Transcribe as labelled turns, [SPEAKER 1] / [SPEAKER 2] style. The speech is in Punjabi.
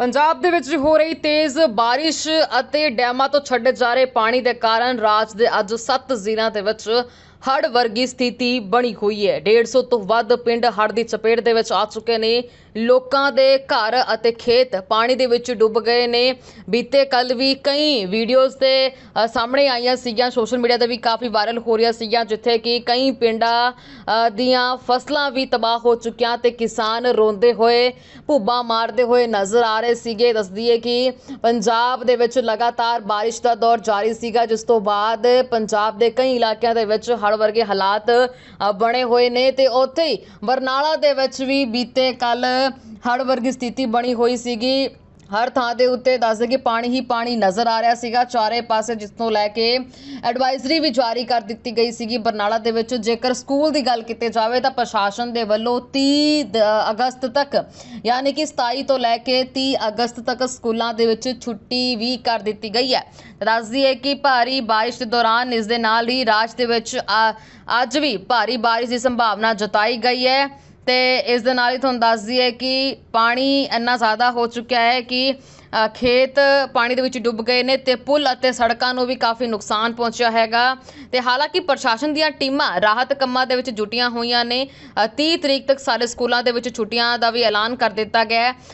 [SPEAKER 1] ਪੰਜਾਬ ਦੇ ਵਿੱਚ ਹੋ ਰਹੀ ਤੇਜ਼ ਬਾਰਿਸ਼ ਅਤੇ ਡੈਮਾਂ ਤੋਂ ਛੱਡੇ ਜਾ ਰਹੇ ਪਾਣੀ ਦੇ ਕਾਰਨ ਰਾਜ ਦੇ ਅੱਜ 7 ਜ਼ਿਲ੍ਹਿਆਂ ਦੇ ਵਿੱਚ ਹੜ੍ਹ ਵਰਗੀ ਸਥਿਤੀ ਬਣੀ ਹੋਈ ਹੈ। 150 ਤੋਂ ਵੱਧ ਪਿੰਡ ਹੜ੍ਹ ਦੀ ਚਪੇਟ ਦੇ ਵਿੱਚ ਆ ਚੁੱਕੇ ਨੇ। ਲੋਕਾਂ ਦੇ ਘਰ ਅਤੇ ਖੇਤ ਪਾਣੀ ਦੇ ਵਿੱਚ ਡੁੱਬ ਗਏ ਨੇ। ਬੀਤੇ ਕੱਲ ਵੀ ਕਈ ਵੀਡੀਓਜ਼ ਤੇ ਸਾਹਮਣੇ ਆਈਆਂ ਸੀਗੀਆਂ। ਸੋਸ਼ਲ ਮੀਡੀਆ ਤੇ ਵੀ ਕਾਫੀ ਵਾਇਰਲ ਹੋ ਰਹੀਆਂ ਸੀਗੀਆਂ, ਜਿੱਥੇ ਕਿ ਕਈ ਪਿੰਡਾਂ ਦੀਆਂ ਫਸਲਾਂ ਵੀ ਤਬਾਹ ਹੋ ਚੁੱਕੀਆਂ ਤੇ ਕਿਸਾਨ ਰੋਂਦੇ ਹੋਏ, ਭੁੱਬਾਂ ਮਾਰਦੇ ਹੋਏ ਨਜ਼ਰ ਆ ਰਹੇ ਸੀਗੇ। ਦੱਸਦੀਏ ਕਿ ਪੰਜਾਬ ਦੇ ਵਿੱਚ ਲਗਾਤਾਰ ਬਾਰਿਸ਼ ਦਾ ਦੌਰ ਜਾਰੀ ਸੀਗਾ, ਜਿਸ ਤੋਂ ਬਾਅਦ ਪੰਜਾਬ ਦੇ ਕਈ ਇਲਾਕਿਆਂ ਦੇ ਵਿੱਚ ਹੜ ਵਰਗੇ ਹਾਲਾਤ ਬਣੇ ਹੋਏ ਨੇ ਤੇ ਉੱਥੇ ਹੀ ਬਰਨਾਲਾ ਦੇ ਵਿੱਚ ਵੀ ਬੀਤੇ ਕੱਲ ਹੜ੍ਹ ਵਰਗੀ ਸਥਿਤੀ ਬਣੀ ਹੋਈ ਸੀਗੀ। ਹਰ ਥਾਂ ਦੇ ਉੱਤੇ ਦੱਸਦੇ ਕਿ ਪਾਣੀ ਹੀ ਪਾਣੀ ਨਜ਼ਰ ਆ ਰਿਹਾ ਸੀਗਾ ਚਾਰੇ ਪਾਸੇ ਜਿਸ ਤੋਂ ਲੈ ਕੇ ਐਡਵਾਈਜ਼ਰੀ ਵੀ ਜਾਰੀ ਕਰ ਦਿੱਤੀ ਗਈ ਸੀਗੀ। ਬਰਨਾਲਾ ਦੇ ਵਿੱਚ ਜੇਕਰ ਸਕੂਲ ਦੀ ਗੱਲ ਕੀਤੀ ਜਾਵੇ ਤਾਂ ਪ੍ਰਸ਼ਾਸਨ ਦੇ ਵੱਲੋਂ 30 ਅਗਸਤ ਤੱਕ, ਯਾਨੀ ਕਿ 27 ਤੋਂ ਲੈ ਕੇ 30 ਅਗਸਤ ਤੱਕ ਸਕੂਲਾਂ ਦੇ ਵਿੱਚ ਛੁੱਟੀ ਵੀ ਕਰ ਦਿੱਤੀ ਗਈ ਹੈ। ਦੱਸਦੀ ਹੈ ਕਿ ਭਾਰੀ ਬਾਰਿਸ਼ ਦੇ ਦੌਰਾਨ ਇਸ ਦੇ ਨਾਲ ਹੀ ਰਾਜ ਦੇ ਵਿੱਚ ਆ- ਅੱਜ ਵੀ ਭਾਰੀ ਬਾਰਿਸ਼ ਦੀ ਸੰਭਾਵਨਾ ਜਤਾਈ ਗਈ ਹੈ। ਤੇ ਇਸ ਦੇ ਨਾਲ ਹੀ ਤੁਹਾਨੂੰ ਦੱਸ ਦਈਏ ਕਿ ਪਾਣੀ ਇੰਨਾ ਜ਼ਿਆਦਾ ਹੋ ਚੁੱਕਿਆ ਹੈ ਕਿ ਖੇਤ ਪਾਣੀ ਦੇ ਵਿੱਚ ਡੁੱਬ ਗਏ ਨੇ ਤੇ ਪੁਲ ਅਤੇ ਸੜਕਾਂ ਨੂੰ ਵੀ ਕਾਫੀ ਨੁਕਸਾਨ ਪਹੁੰਚਿਆ ਹੈਗਾ। ਤੇ ਹਾਲਾਂਕਿ ਪ੍ਰਸ਼ਾਸਨ ਦੀਆਂ ਟੀਮਾਂ ਰਾਹਤ ਕੰਮਾਂ ਦੇ ਵਿੱਚ ਜੁਟੀਆਂ ਹੋਈਆਂ ਨੇ। ਅ, 30 ਤਰੀਕ ਤੱਕ ਸਾਰੇ ਸਕੂਲਾਂ ਦੇ ਵਿੱਚ ਛੁੱਟੀਆਂ ਦਾ ਵੀ ਐਲਾਨ ਕਰ ਦਿੱਤਾ ਗਿਆ ਹੈ।